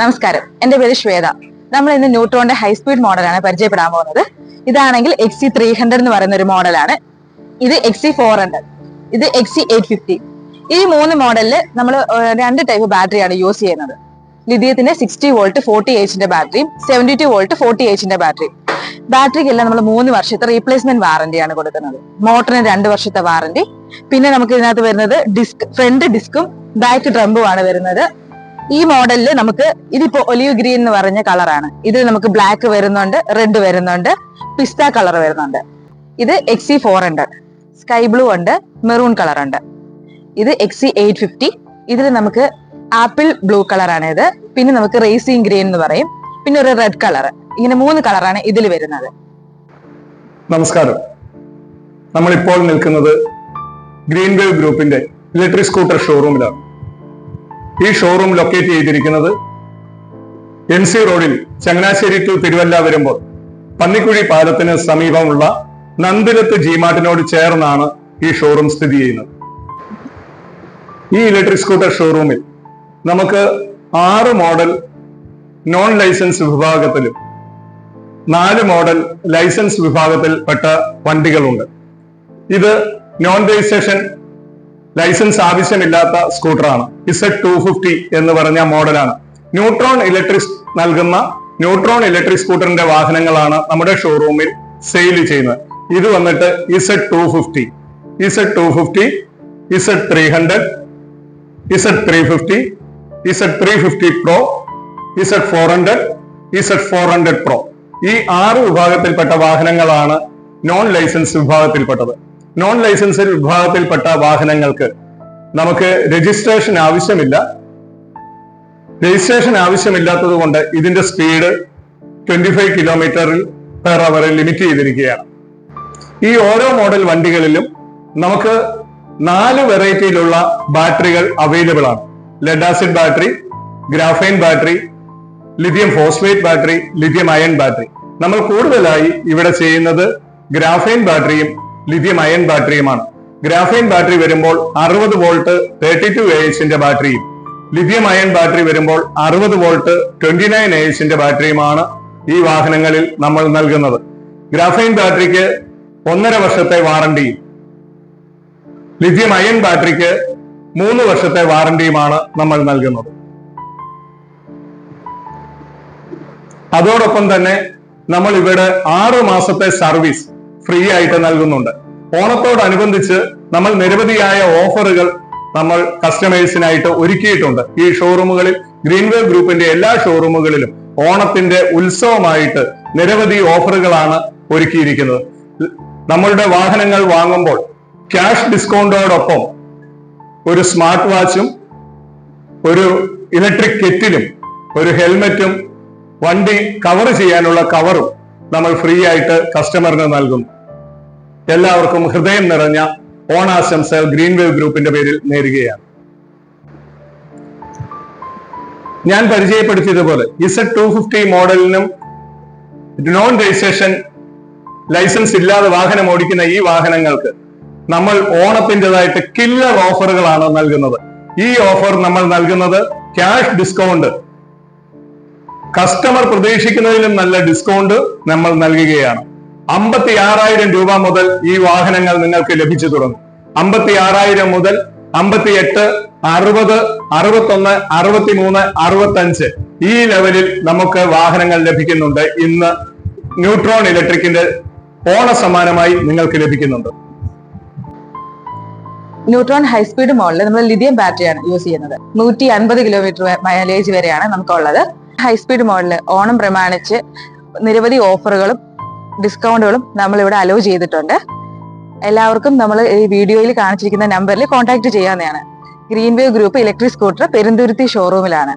നമസ്കാരം. എന്റെ പേര് ശ്വേത. നമ്മൾ ഇന്ന് ന്യൂട്രോണിന്റെ ഹൈസ്പീഡ് മോഡലാണ് പരിചയപ്പെടാൻ പോകുന്നത്. ഇതാണെങ്കിൽ എക്സി ത്രീ ഹൺഡ്രഡ് എന്ന് പറയുന്ന ഒരു മോഡലാണ് ഇത് എക്സി ഫോർ ഹൺഡ്രഡ് ഇത് എക്സി എയ്റ്റ് ഫിഫ്റ്റി ഈ മൂന്ന് മോഡലിൽ നമ്മൾ രണ്ട് ടൈപ്പ് ബാറ്ററിയാണ് യൂസ് ചെയ്യുന്നത്. ലിഥിയത്തിന്റെ സിക്സ്റ്റി വോൾട്ട് ഫോർട്ടി എയ്റ്റിന്റെ ബാറ്ററിയും seventy two volt forty battery ബാറ്ററിയും ബാറ്ററിക്കെല്ലാം നമ്മൾ മൂന്ന് വർഷത്തെ റീപ്ലേസ്മെന്റ് വാറന്റിയാണ് കൊടുക്കുന്നത്. മോട്ടറിന് രണ്ട് വർഷത്തെ വാറന്റി പിന്നെ നമുക്ക് ഇതിനകത്ത് വരുന്നത് ഡിസ്ക് ഫ്രണ്ട് ഡിസ്കും ബാക്ക് ഡ്രംബുമാണ് വരുന്നത്. ഈ മോഡലിൽ നമുക്ക് ഇതിപ്പോ ഒലിവ് ഗ്രീൻ എന്ന് പറഞ്ഞ കളറാണ്. ഇത് നമുക്ക് ബ്ലാക്ക് വരുന്നുണ്ട് റെഡ് വരുന്നുണ്ട് പിസ്ത കളർ വരുന്നുണ്ട്. ഇത് എക്സി ഫോർ ഹൺഡ്രഡ് സ്കൈ ബ്ലൂ ഉണ്ട് മെറൂൺ കളർ ഉണ്ട്. ഇത് എക്സി എയ്റ്റ് ഫിഫ്റ്റി ഇതിൽ നമുക്ക് ആപ്പിൾ ബ്ലൂ കളറാണ് ഇത്. പിന്നെ നമുക്ക് റേസിംഗ് ഗ്രീൻ എന്ന് പറയും. പിന്നെ ഒരു റെഡ് കളർ ഇങ്ങനെ മൂന്ന് കളറാണ് ഇതിൽ വരുന്നത്. നമസ്കാരം. നമ്മളിപ്പോൾ നിൽക്കുന്നത് ഗ്രീൻ വേവ് ഗ്രൂപ്പിന്റെ ഇലക്ട്രിക് സ്കൂട്ടർ ഷോറൂമിലാണ് ഈ ഷോറൂം ലൊക്കേറ്റ് ചെയ്തിരിക്കുന്നത് എൻ സി റോഡിൽ ചങ്ങനാശ്ശേരി ടു തിരുവല്ല വരുമ്പോൾ പന്നിക്കുഴി പാലത്തിന് സമീപമുള്ള നന്ദിലത്ത് ജിമാർട്ടിനോട് ചേർന്നാണ് ഈ ഷോറൂം സ്ഥിതി ചെയ്യുന്നത്. ഈ ഇലക്ട്രിക് സ്കൂട്ടർ ഷോറൂമിൽ നമുക്ക് ആറ് മോഡൽ നോൺ ലൈസൻസ് വിഭാഗത്തിലും നാല് മോഡൽ ലൈസൻസ് വിഭാഗത്തിൽ പെട്ട വണ്ടികളുണ്ട്. ഇത് നോൺ രജിസ്ട്രേഷൻ ലൈസൻസ് ആവശ്യമില്ലാത്ത സ്കൂട്ടറാണ്. ഇസഡ് ടു ഫിഫ്റ്റി എന്ന് പറഞ്ഞ മോഡലാണ്. ന്യൂട്രോൺ ഇലക്ട്രിക് നൽകുന്ന ന്യൂട്രോൺ ഇലക്ട്രിക് സ്കൂട്ടറിന്റെ വാഹനങ്ങളാണ് നമ്മുടെ ഷോറൂമിൽ സെയിൽ ചെയ്യുന്നത്. ഇത് വന്നിട്ട് Z two fifty Z two fifty Z three hundred Z three fifty Z three fifty pro Z four hundred Z four hundred pro ഈ ആറ് വിഭാഗത്തിൽപ്പെട്ട വാഹനങ്ങളാണ് നോൺ ലൈസൻസ് വിഭാഗത്തിൽപ്പെട്ടത്. നോൺ ലൈസൻസ് വിഭാഗത്തിൽപ്പെട്ട വാഹനങ്ങൾക്ക് നമുക്ക് രജിസ്ട്രേഷൻ ആവശ്യമില്ല. രജിസ്ട്രേഷൻ ആവശ്യമില്ലാത്തത് കൊണ്ട് ഇതിന്റെ സ്പീഡ് ട്വന്റി ഫൈവ് കിലോമീറ്ററിൽ പെർ അവറിൽ ലിമിറ്റ് ചെയ്തിരിക്കുകയാണ്. ഈ ഓരോ മോഡൽ വണ്ടികളിലും നമുക്ക് നാല് വെറൈറ്റിയിലുള്ള ബാറ്ററികൾ അവൈലബിൾ ആണ്. Lead acid battery graphene battery lithium phosphate battery lithium ion battery നമ്മൾ കൂടുതലായി ഇവിടെ ചെയ്യുന്നത് ഗ്രാഫൈൻ ബാറ്ററിയും ലിഥിയം അയൺ ബാറ്ററിയുമാണ് ഗ്രാഫൈൻ ബാറ്ററി വരുമ്പോൾ അറുപത് വോൾട്ട് തേർട്ടി ടു എച്ചിന്റെ ബാറ്ററിയും ലിഥിയം അയൺ ബാറ്ററി വരുമ്പോൾ അറുപത് വോൾട്ട് ട്വന്റി നയൻ എച്ചിന്റെ ബാറ്ററിയുമാണ് ഈ വാഹനങ്ങളിൽ നമ്മൾ നൽകുന്നത്. ഗ്രാഫൈൻ ബാറ്ററിക്ക് ഒന്നര വർഷത്തെ വാറണ്ടിയും ലിഥിയം അയൺ ബാറ്ററിക്ക് മൂന്ന് വർഷത്തെ വാറണ്ടിയുമാണ് നമ്മൾ നൽകുന്നത്. അതോടൊപ്പം തന്നെ നമ്മൾ ഇവിടെ ആറ് മാസത്തെ സർവീസ് ഫ്രീ ആയിട്ട് നൽകുന്നുണ്ട്. ഓണത്തോടനുബന്ധിച്ച് നമ്മൾ നിരവധിയായ ഓഫറുകൾ നമ്മൾ കസ്റ്റമേഴ്സിനായിട്ട് ഒരുക്കിയിട്ടുണ്ട്. ഈ ഷോറൂമുകളിൽ ഗ്രീൻവേ ഗ്രൂപ്പിന്റെ എല്ലാ ഷോറൂമുകളിലും ഓണത്തിന്റെ ഉത്സവമായിട്ട് നിരവധി ഓഫറുകളാണ് ഒരുക്കിയിരിക്കുന്നത്. നമ്മളുടെ വാഹനങ്ങൾ വാങ്ങുമ്പോൾ ക്യാഷ് ഡിസ്കൗണ്ടോടൊപ്പം ഒരു സ്മാർട്ട് വാച്ചും ഒരു ഇലക്ട്രിക് കെറ്റിലും ഒരു ഹെൽമെറ്റും വണ്ടി കവർ ചെയ്യാനുള്ള കവറും നമ്മൾ ഫ്രീ ആയിട്ട് കസ്റ്റമറിന് നൽകുന്നു. എല്ലാവർക്കും ഹൃദയം നിറഞ്ഞ ഓണാശംസകൾ ഗ്രീൻ വേവ് ഗ്രൂപ്പിന്റെ പേരിൽ നേരുകയാണ്. ഞാൻ പരിചയപ്പെടുത്തിയതുപോലെ ഇസഡ് ടു ഫിഫ്റ്റി മോഡലിനും നോൺ രജിസ്ട്രേഷൻ ലൈസൻസ് ഇല്ലാതെ വാഹനം ഓടിക്കുന്ന ഈ വാഹനങ്ങൾക്ക് നമ്മൾ ഓണത്തിന്റെതായിട്ട് കില്ലർ ഓഫറുകളാണ് നൽകുന്നത്. ഈ ഓഫർ നമ്മൾ നൽകുന്നത് ക്യാഷ് ഡിസ്കൗണ്ട് കസ്റ്റമർ പ്രതീക്ഷിക്കുന്നതിലും നല്ല ഡിസ്കൗണ്ട് നമ്മൾ നൽകുകയാണ്. അമ്പത്തി ആറായിരം രൂപ മുതൽ ഈ വാഹനങ്ങൾ നിങ്ങൾക്ക് ലഭിച്ചു തുടങ്ങും. അമ്പത്തി ആറായിരം മുതൽ അമ്പത്തി എട്ട് അറുപത് അറുപത്തൊന്ന് അറുപത്തിമൂന്ന് അറുപത്തഞ്ച് ഈ ലെവലിൽ നമുക്ക് വാഹനങ്ങൾ ലഭിക്കുന്നുണ്ട്. ഇന്ന് ന്യൂട്രോൺ ഇലക്ട്രിക്കിന്റെ ഓണ സമാനമായി നിങ്ങൾക്ക് ലഭിക്കുന്നുണ്ട്. ന്യൂട്രോൺ ഹൈസ്പീഡ് മോഡലിൽ നമ്മൾ ലിഥിയം ബാറ്ററിയാണ് യൂസ് ചെയ്യുന്നത്. നൂറ്റി അൻപത് കിലോമീറ്റർ മൈലേജ് വരെയാണ് നമുക്കുള്ളത്. ഹൈസ്പീഡ് മോഡൽ ഓണം പ്രമാണിച്ച് നിരവധി ഓഫറുകളും ഡിസ്കൗണ്ടുകളും നമ്മൾ ഇവിടെ അലോ ചെയ്തിട്ടുണ്ട്. എല്ലാവർക്കും നമ്മൾ ഈ വീഡിയോയിൽ കാണിച്ചിരിക്കുന്ന നമ്പറിൽ കോൺടാക്ട് ചെയ്യാവുന്നതാണ്. Green wave group electric scooter Perunthuruthy ഷോറൂമിലാണ്